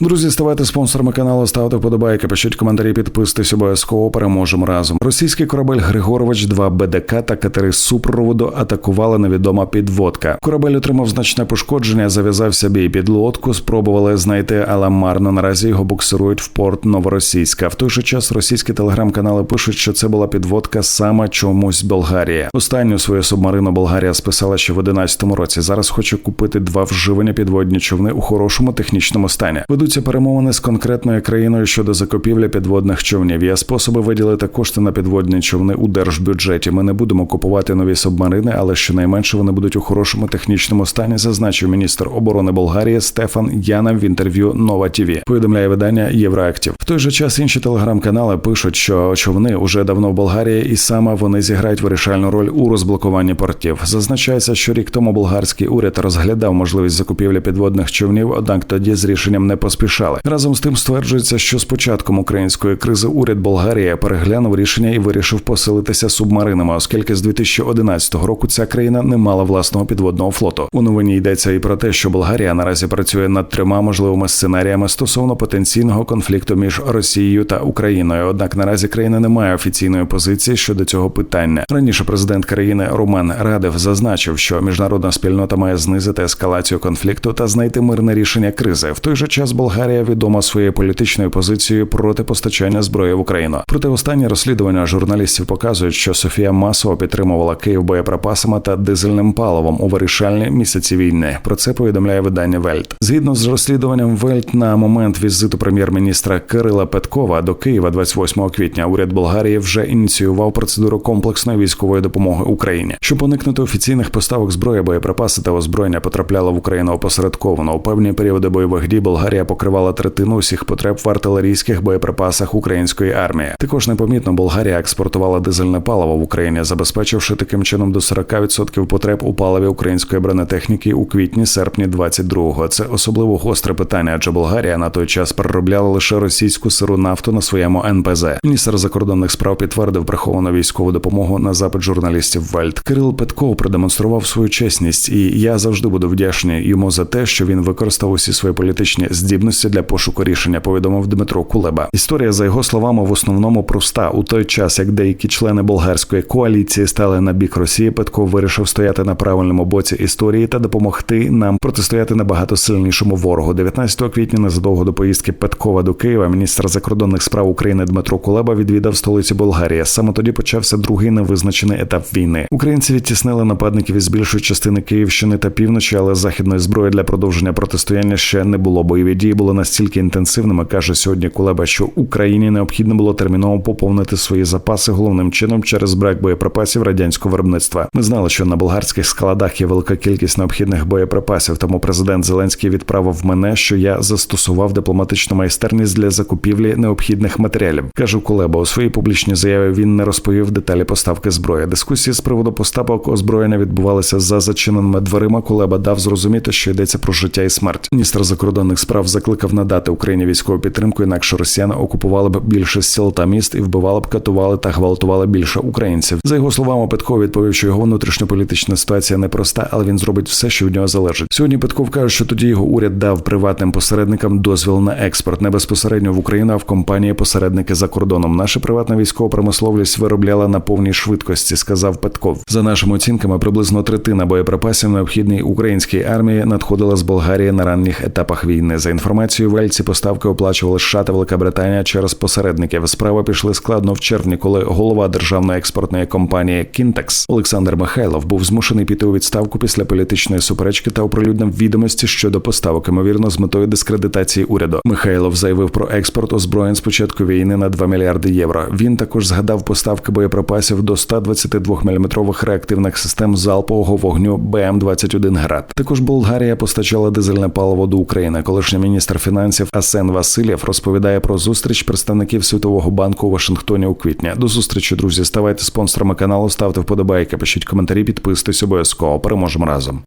Друзі, ставайте спонсорами каналу, ставте вподобайки, пишіть коментарі, підписуйтесь обов'язково. Переможемо разом. Російський корабель Григорович, 2 БДК та катери супроводу атакувала невідома підводка. Корабель отримав значне пошкодження, зав'язався бій під лодку. Спробували знайти, але марно наразі його буксирують в порт Новоросійська. В той же час російські телеграм-канали пишуть, що це була підводка саме чомусь Болгарія. Останню свою субмарину Болгарія списала ще в 11-му році. Зараз хоче купити два вживані підводні човни у хорошому технічному стані. Ведуться перемовини з конкретною країною щодо закупівлі підводних човнів. Є способи виділити кошти на підводні човни у держбюджеті. Ми не будемо купувати нові субмарини, але щонайменше вони будуть у хорошому технічному стані, зазначив міністр оборони Болгарії Стефан Янам в інтерв'ю Нова ТІВІ. Повідомляє видання Євроактів. В той же час інші телеграм-канали пишуть, що човни уже давно в Болгарії, і саме вони зіграють вирішальну роль у розблокуванні портів. Зазначається, що рік тому болгарський уряд розглядав можливість закупівлі підводних човнів, однак тоді з рішенням не поспішали. Разом з тим стверджується, що з початком української кризи уряд Болгарії переглянув рішення і вирішив посилитися субмаринами, оскільки з 2011 року ця країна не мала власного підводного флоту. У новині йдеться і про те, що Болгарія наразі працює над трьома можливими сценаріями стосовно потенційного конфлікту між Росією та Україною. Однак наразі країна не має офіційної позиції щодо цього питання. Раніше президент країни Роман Радев зазначив, що міжнародна спільнота має знизити ескалацію конфлікту та знайти мирне рішення кризи. В той же час Болгарія відома своєю політичною позицією проти постачання зброї в Україну. Проте останні розслідування журналістів показують, що Софія масово підтримувала Київ боєприпасами та дизельним паливом у вирішальні місяці війни. Про це повідомляє видання Вельт. Згідно з розслідуванням Вельт на момент візиту прем'єр-міністра Кирила Петкова до Києва 28 квітня уряд Болгарії вже ініціював процедуру комплексної військової допомоги Україні, щоб уникнути офіційних поставок зброї, боєприпаси та озброєння потрапляло в Україну опосередковано. У певні періоди бойових дій Болгарія покривала третину усіх потреб в артилерійських боєприпасах української армії. Також непомітно Болгарія експортувала дизельне паливо в Україні, забезпечивши таким чином до 40% потреб у паливі української бронетехніки у квітні-серпні 22-го. Це особливо гостре питання, адже Болгарія на той час переробляла лише російську сиру нафту на своєму НПЗ. Міністр закордонних справ підтвердив приховану військову допомогу на запит журналістів Вальд. Кирил Петков продемонстрував свою чесність, і я завжди буду вдячний йому за те, що він використав усі свої політичні здібності для пошуку рішення. Повідомив Дмитро Кулеба. Історія за його словами в основному проста. У той час, як деякі члени болгарської коаліції стали на бік Росії, Петков вирішив стояти на правильному боці історії та допомогти нам протистояти набагато сильнішому ворогу. 19 квітня, незадовго до поїздки Петкова до Києва, міністр закордонних справ України Дмитро Кулеба відвідав столицю Болгарії. Саме тоді почався другий невизначений етап війни. Українці відтіснили нападників із більшої частини Київщини та півночі, але західної зброї для продовження протистояння ще не було. Бойові дії були настільки інтенсивними, каже сьогодні Кулеба, що Україні необхідно було терміново поповнити свої запаси головним чином через брак боєприпасів радянського виробництва. Ми знали, що на болгарських складах є велика кількість необхідних боєприпасів. Тому президент Зеленський відправив мене, що я застосував дипломатичну майстерність для закупівлі необхідних матеріалів. каже Кулеба у своїй публічній заяві. Він не розповів деталі поставки зброї. Дискусії з приводу поставок озброєння відбувалися за зачиненими дверима. Кулеба дав зрозуміти, що йдеться про життя і смерть. Міністр закордонних справ закликав надати Україні військову підтримку, інакше росіяни окупували б більше сіл та міст і вбивали б, катували та гвалтували більше українців. За його словами, Петков відповів, що його внутрішньополітична ситуація непроста, але він зробить все, що від нього залежить. Сьогодні Петков каже, що тоді його уряд дав приватним посередникам дозвіл на експорт не безпосередньо в Україну, а в компанії посередники за кордоном. Наша приватна військова промисловість виробляла на повній швидкості, сказав Петков. За нашими оцінками, приблизно третина боєприпасів необхідній українській армії надходила з Болгарії на ранніх етапах війни. За інформацією Вельці, поставки оплачували США та Велика Британія через посередників. Справи пішли складно в червні, коли голова державної експортної компанії Кінтекс Олександр Михайлов був змушений піти у відставку після політичної суперечки та оприлюднив відомості щодо поставок, ймовірно, з метою дискредитації уряду. Михайлов заявив про експорт озброєнь з початку війни на 2 мільярди євро. Він також згадав поставки боєприпасів до 122 мм реактивних систем залпового вогню БМ-21 град. Також Болгарія постачала дизельне паливо до України. Колишній міністр фінансів Асен Васильєв розповідає про зустріч представників Світового банку у Вашингтоні у квітні. До зустрічі, друзі. Ставайте спонсорами каналу, ставте вподобайки, пишіть коментарі, підписуйтесь обов'язково. Переможемо разом.